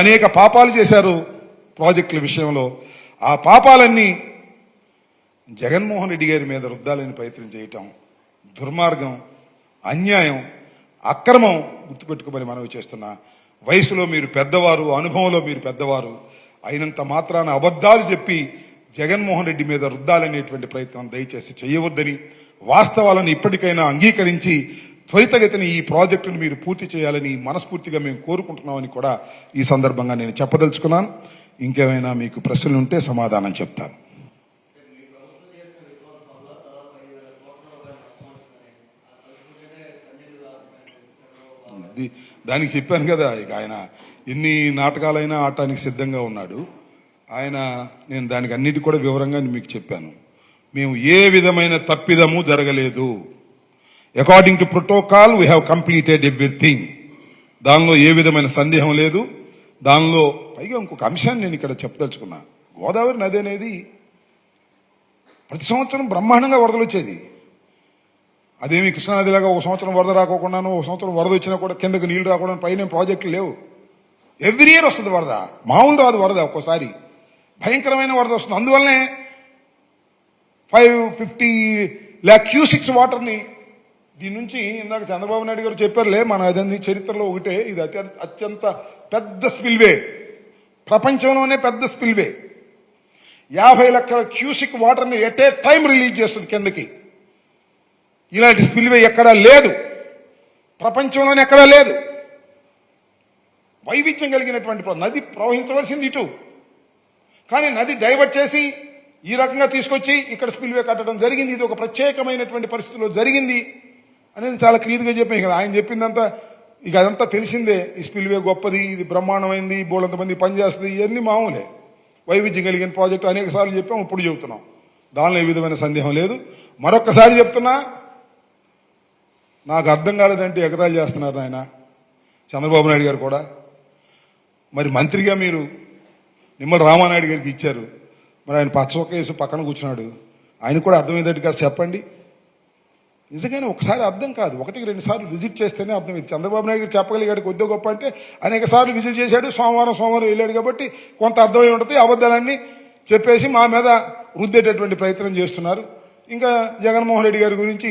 అనేక పాపాలు చేశారు ప్రాజెక్టుల విషయంలో. ఆ పాపాలన్నీ జగన్మోహన్ రెడ్డి గారి మీద రుద్దాలని ప్రయత్నం చేయటం దుర్మార్గం అన్యాయం అక్రమం గుర్తుపెట్టుకోమని మనవి చేస్తున్నా వయసులో మీరు పెద్దవారు అనుభవంలో మీరు పెద్దవారు అయినంత మాత్రాన అబద్ధాలు చెప్పి జగన్మోహన్ రెడ్డి మీద రుద్దాలనేటువంటి ప్రయత్నం దయచేసి చేయవద్దని వాస్తవాలను ఇప్పటికైనా అంగీకరించి త్వరితగతిని ఈ ప్రాజెక్టును మీరు పూర్తి చేయాలని మనస్ఫూర్తిగా మేము కోరుకుంటున్నామని కూడా ఈ సందర్భంగా నేను చెప్పదలుచుకున్నాను. ఇంకేమైనా మీకు ప్రశ్నలు ఉంటే సమాధానం చెప్తాను. దానికి చెప్పాను కదా ఇక ఆయన ఎన్ని నాటకాలైనా ఆడటానికి సిద్ధంగా ఉన్నాడు. ఆయన నేను దానికి అన్నిటి కూడా వివరంగా మీకు చెప్పాను. మేము ఏ విధమైన తప్పిదము జరగలేదు. According to protocol we have completed everything దానిలో ఏ విధమైన సందేహం లేదు. దానిలో పైగా ఇంకొక అంశాన్ని నేను ఇక్కడ చెప్పదలుచుకున్నా. గోదావరి నది అనేది ప్రతి సంవత్సరం బ్రహ్మాండంగా వరదలు వచ్చేది. అదేమి కృష్ణానదిలాగా ఒక సంవత్సరం వరద రాకోకుండాను ఒక సంవత్సరం వరద వచ్చినా కూడా కిందకు నీళ్ళు రాకుండా పైన ప్రాజెక్టులు లేవు. ఎవ్రీ ఇయర్ వస్తుంది వరద. మామూలు రాదు వరద ఒక్కోసారి. భయంకరమైన వరద వస్తుంది. అందువల్లనే ఫైవ్ ఫిఫ్టీ ల్యాక్ క్యూసిక్స్ వాటర్ని దీని నుంచి ఇందాక చంద్రబాబు నాయుడు గారు చెప్పారులే మన అదంది చరిత్రలో ఒకటే ఇది అత్యంత అత్యంత పెద్ద స్పిల్వే. ప్రపంచంలోనే పెద్ద స్పిల్వే. యాభై లక్షల క్యూసిక్ వాటర్ని ఎట్ ఏ టైం రిలీజ్ చేస్తుంది కిందకి. ఇలాంటి స్పిల్వే ఎక్కడా లేదు. ప్రపంచంలోనే ఎక్కడా లేదు. వైవిధ్యం కలిగినటువంటి ప్ర- నది ప్రవహించవలసింది ఇటు. కానీ నది డైవర్ట్ చేసి ఈ రకంగా తీసుకొచ్చి ఇక్కడ స్పిల్వే కట్టడం జరిగింది. ఇది ఒక ప్రత్యేకమైనటువంటి పరిస్థితిలో జరిగింది. అనేది చాలా క్లియర్గా చెప్పాయి కదా. ఆయన చెప్పిందంతా ఇక అదంతా తెలిసిందే. ఈ స్పిల్వే గొప్పది ఇది బ్రహ్మాండమైంది బోలంత మంది పనిచేస్తుంది ఇవన్నీ మామూలే. వైవిధ్యం కలిగిన ప్రాజెక్టు అనేక సార్లు చెప్పాం ఇప్పుడు చెబుతున్నాం. దానిలో ఏ విధమైన సందేహం లేదు. మరొక్కసారి చెప్తున్నా నాకు అర్థం కాలేదంటే ఎగతాళి చేస్తున్నారు ఆయన చంద్రబాబు నాయుడు గారు కూడా. మరి మంత్రిగా మీరు నిమ్మల రామానాయుడు గారికి ఇచ్చారు. మరి ఆయన పచ్చొక్క వేసి పక్కన కూర్చున్నాడు. ఆయన కూడా అర్థమయ్యేటట్టు అర్థమయ్యేటట్టుగా చెప్పండి. నిజంగానే ఒకసారి అర్థం కాదు. ఒకటికి రెండు సార్లు విజిట్ చేస్తేనే అర్థమైంది చంద్రబాబు నాయుడు గారు చెప్పగలిగాడు కొద్దిగా గొప్ప అంటే అనేక సార్లు విజిట్ చేశాడు. సోమవారం సోమవారం వెళ్ళాడు కాబట్టి కొంత అర్థమై ఉంటుంది. అబద్ధాలన్నీ చెప్పేసి మా మీద రుద్దేటటువంటి ప్రయత్నం చేస్తున్నారు. ఇంకా జగన్మోహన్ రెడ్డి గారి గురించి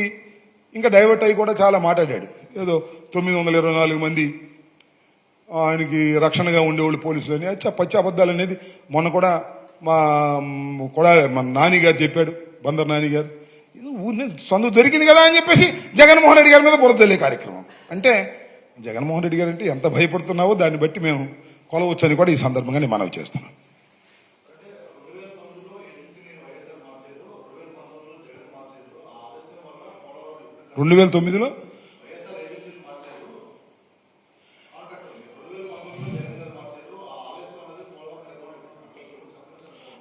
ఇంకా డైవర్ట్ అయ్యి కూడా చాలా మాట్లాడాడు. ఏదో తొమ్మిది వందల ఇరవై నాలుగు మంది ఆయనకి రక్షణగా ఉండేవాళ్ళు పోలీసులు అని అచ్చా పచ్చి అబద్ధాలు అనేది మొన్న కూడా మా మ్, కూడా మా నాని గారు చెప్పాడు బందర్ నాని గారు. ఊరిని సందు దొరికింది కదా అని చెప్పేసి జగన్మోహన్ రెడ్డి గారి మీద బురదలే కార్యక్రమం. అంటే జగన్మోహన్ రెడ్డి గారు అంటే ఎంత భయపడుతున్నావో దాన్ని బట్టి మేము కొలవచ్చని కూడా ఈ సందర్భంగా నేను మనవి చేస్తున్నాను. రెండు వేల తొమ్మిదిలో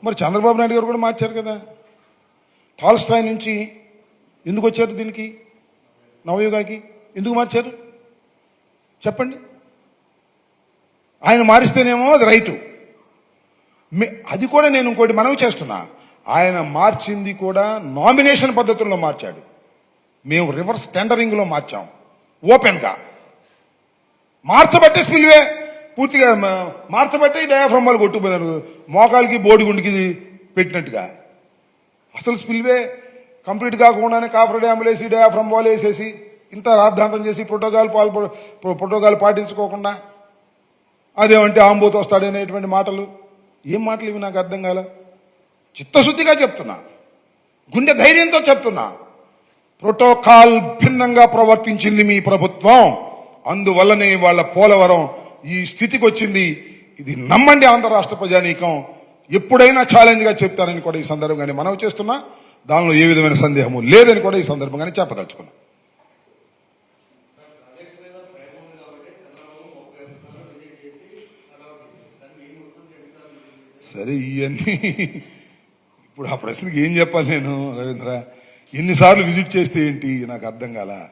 మరి చంద్రబాబు నాయుడు గారు కూడా మార్చారు కదా. టాల్స్టాయ్ నుంచి ఎందుకు వచ్చారు దీనికి? నవయుగాకి ఎందుకు మార్చారు? చెప్పండి. ఆయన మారిస్తేనేమో అది రైటు. అది కూడా నేను ఇంకోటి మనవి చేస్తున్నా. ఆయన మార్చింది కూడా నామినేషన్ పద్ధతుల్లో మార్చాడు. మేము రివర్స్ టెండరింగ్లో మార్చాం. ఓపెన్గా. మార్చబట్టే స్పిల్వే. పూర్తిగా మార్చబట్టే డయాఫ్రమ్మాలు కొట్టుకుపోయాను మోకాలకి బోడిగుండికి పెట్టినట్టుగా. అసలు స్పిల్వే కంప్లీట్ కాకుండానే కాఫర్ డ్యాములు వేసి డయాఫ్రమ్ వాల్ వేసేసి ఇంత రాద్ధాంతం చేసి ప్రోటోకాల్ పాల్ ప్రోటోకాల్ పాటించుకోకుండా అదేమంటే ఆంబోతు వస్తాడనేటువంటి మాటలు. ఏం మాటలు ఇవి నాకు అర్థం కాల? చిత్తశుద్ధిగా చెప్తున్నా. గుండె ధైర్యంతో చెప్తున్నా. ప్రోటోకాల్ భిన్నంగా ప్రవర్తించింది మీ ప్రభుత్వం. అందువల్లనే వాళ్ళ పోలవరం ఈ స్థితికి వచ్చింది. ఇది నమ్మండి ఆంధ్ర రాష్ట్ర ప్రజానీకం. ఎప్పుడైనా ఛాలెంజ్గా కూడా ఈ సందర్భంగానే మనం చేస్తున్నా. దానిలో ఏ విధమైన సందేహము లేదని కూడా ఈ సందర్భంగానే చెప్పదలుచుకున్నా. సరే ఇవన్నీ ఇప్పుడు ఆ ప్రశ్నకి ఏం చెప్పాలి నేను రవీంద్ర? ఎన్నిసార్లు విజిట్ చేస్తే ఏంటి? నాకు అర్థం కాల.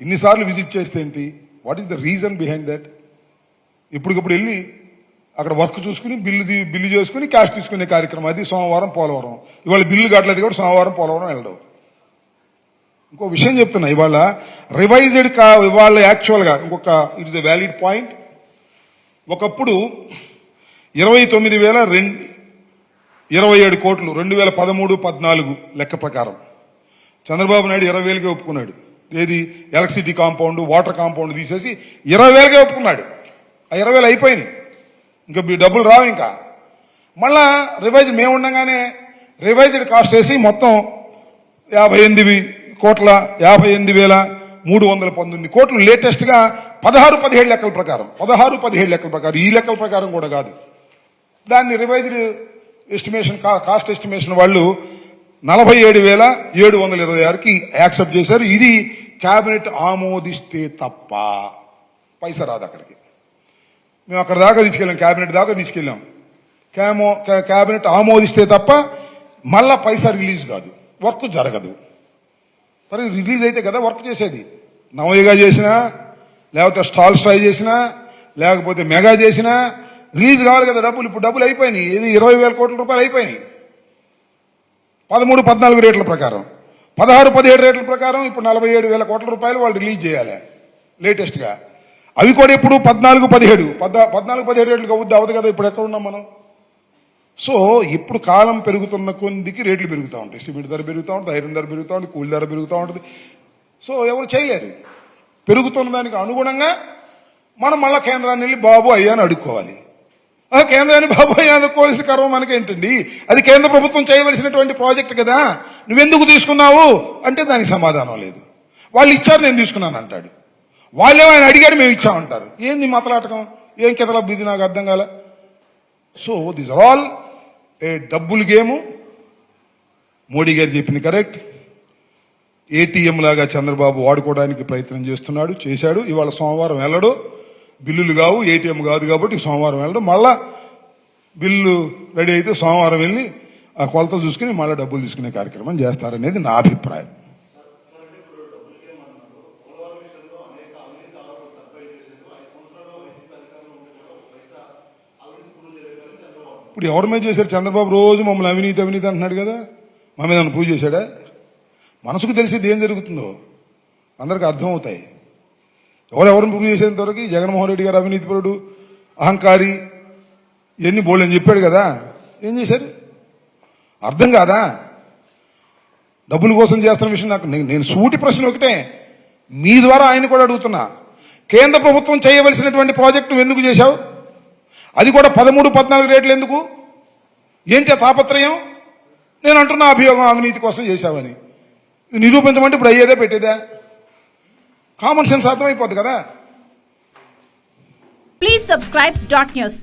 ఎన్నిసార్లు విజిట్ చేస్తే ఏంటి? What is the reason behind that ఇప్పటికప్పుడు వెళ్ళి అక్కడ వర్క్ చూసుకుని బిల్లు బిల్లు చేసుకుని క్యాష్ తీసుకునే కార్యక్రమం అది సోమవారం పోలవరం. ఇవాళ బిల్లు కట్టలేదు కూడా సోమవారం పోలవరం వెళ్ళడం. ఇంకో విషయం చెప్తున్నా ఇవాళ రివైజ్డ్ కా ఇవాళ యాక్చువల్గా ఇంకొక it is a valid point. ఒకప్పుడు ఇరవై తొమ్మిది వేల రెండు ఇరవై ఏడు కోట్లు రెండు వేల పదమూడు పద్నాలుగు లెక్క ప్రకారం. చంద్రబాబు నాయుడు ఇరవై వేలకే ఒప్పుకున్నాడు. ఏది? ఎలక్ట్రిసిటీ కాంపౌండ్ వాటర్ కాంపౌండ్ తీసేసి ఇరవై వేలకే ఒప్పుకున్నాడు. ఆ ఇరవై వేలు అయిపోయినాయి. ఇంకా మీ డబ్బులు రావు ఇంకా. మళ్ళా రివైజ్ మేము ఉండగానే రివైజ్డ్ కాస్ట్ వేసి మొత్తం యాభై ఎనిమిది కోట్ల యాభై ఎనిమిది వేల మూడు వందల పంతొమ్మిది కోట్లు లేటెస్ట్గా పదహారు పదిహేడు లెక్కల ప్రకారం. పదహారు పదిహేడు లెక్కల ప్రకారం. ఈ లెక్కల ప్రకారం కూడా కాదు. దాన్ని రివైజ్డ్ ఎస్టిమేషన్ కాస్ట్ ఎస్టిమేషన్ వాళ్ళు నలభై ఏడు వేల ఏడు వందల ఇరవై ఆరుకి యాక్సెప్ట్ చేశారు. ఇది క్యాబినెట్ ఆమోదిస్తే తప్ప పైసా రాదు అక్కడికి. మేము అక్కడ దాకా తీసుకెళ్ళాం క్యాబినెట్ దాకా తీసుకెళ్ళాం. క్యామో క్యాబినెట్ ఆమోదిస్తే తప్ప మళ్ళా పైసా రిలీజ్ కాదు. వర్క్ జరగదు. మరి రిలీజ్ అయితే కదా వర్క్ చేసేది. నవయగా చేసినా లేకపోతే స్టాల్ స్ట్రై చేసినా లేకపోతే మెగా చేసినా రిలీజ్ కావాలి కదా డబ్బులు. ఇప్పుడు డబ్బులు అయిపోయినాయి. ఇది ఇరవై వేల కోట్ల రూపాయలు అయిపోయినాయి. పదమూడు పద్నాలుగు రేట్ల ప్రకారం. పదహారు పదిహేడు రేట్ల ప్రకారం ఇప్పుడు నలభై ఏడు వేల కోట్ల రూపాయలు వాళ్ళు రిలీజ్ చేయాలి. లేటెస్ట్గా అవి కూడా ఇప్పుడు పద్నాలుగు పదిహేడు. పద్ పద్నాలుగు పదిహేడు రేట్లు అవుద్ది అవ్వదు కదా ఇప్పుడు ఎక్కడ ఉన్నాం మనం? సో ఇప్పుడు కాలం పెరుగుతున్న కొద్దికి రేట్లు పెరుగుతూ ఉంటాయి. సిమెంట్ ధర పెరుగుతూ ఉంటుంది ఐరన్ ధర పెరుగుతూ ఉంటుంది కూలి ధర పెరుగుతూ ఉంటుంది. సో ఎవరు చేయలేరు. పెరుగుతున్న దానికి అనుగుణంగా మనం మళ్ళా కేంద్రాన్ని వెళ్ళి బాబు అయ్యా అని అడుక్కోవాలి. ఆ కేంద్రాన్ని బాబు అయ్యా అనుకోవాల్సిన కర్మ మనకేంటండి? అది కేంద్ర ప్రభుత్వం చేయవలసినటువంటి ప్రాజెక్ట్ కదా. నువ్వెందుకు తీసుకున్నావు? అంటే దానికి సమాధానం లేదు. వాళ్ళు ఇచ్చారు నేను తీసుకున్నాను అంటాడు. వాళ్ళు ఆయన అడిగాడు మేము ఇచ్చామంటారు. ఏంది మాట్లాడటం? ఏం కితలా బిది నాకు అర్థం కాలే. So this are all a డబ్బులు గేము. మోడీ గారు చెప్పింది కరెక్ట్. ఏటీఎం లాగా చంద్రబాబు వాడుకోవడానికి ప్రయత్నం చేస్తున్నాడు చేశాడు. ఇవాళ సోమవారం వెళ్ళడు. బిల్లులు కావు ఏటీఎం కాదు కాబట్టి సోమవారం వెళ్ళడు. మళ్ళా బిల్లు రెడీ అయితే సోమవారం వెళ్ళి ఆ కొలతలు చూసుకుని మళ్ళీ డబ్బులు తీసుకునే కార్యక్రమం చేస్తారనేది నా అభిప్రాయం. ఇప్పుడు ఎవరి మీద చేశారు చంద్రబాబు? రోజు మమ్మల్ని అవినీతి అవినీతి అంటున్నాడు కదా. మా మీద పూజ ప్రూవ్ చేశాడా? మనసుకు తెలిసేది ఏం జరుగుతుందో అందరికి అర్థమవుతాయి. ఎవరు ఎవరిని ప్రూవ్ చేసేంతవరకు జగన్మోహన్ రెడ్డి గారు అవినీతిపరుడు అహంకారి ఇవన్నీ బోల్డని చెప్పాడు కదా. ఏం చేశారు అర్థం కాదా? డబ్బుల కోసం చేస్తున్న విషయం నాకు నేను- సూటి ప్రశ్న ఒకటే. మీ ద్వారా ఆయన కూడా అడుగుతున్నా. కేంద్ర ప్రభుత్వం చేయవలసినటువంటి ప్రాజెక్టు ఎందుకు చేశావు? అది కూడా పదమూడు పద్నాలుగు రేట్లు ఎందుకు? ఏంటి ఆ తాపత్రయం? నేను అంటున్నా అభియోగం అవినీతి కోసం చేశావని. నిరూపించమంటే ఇప్పుడు అయ్యేదే పెట్టేదా. కామన్ సెన్స్ అర్థమైపోద్ది కదా? Please subscribe dot news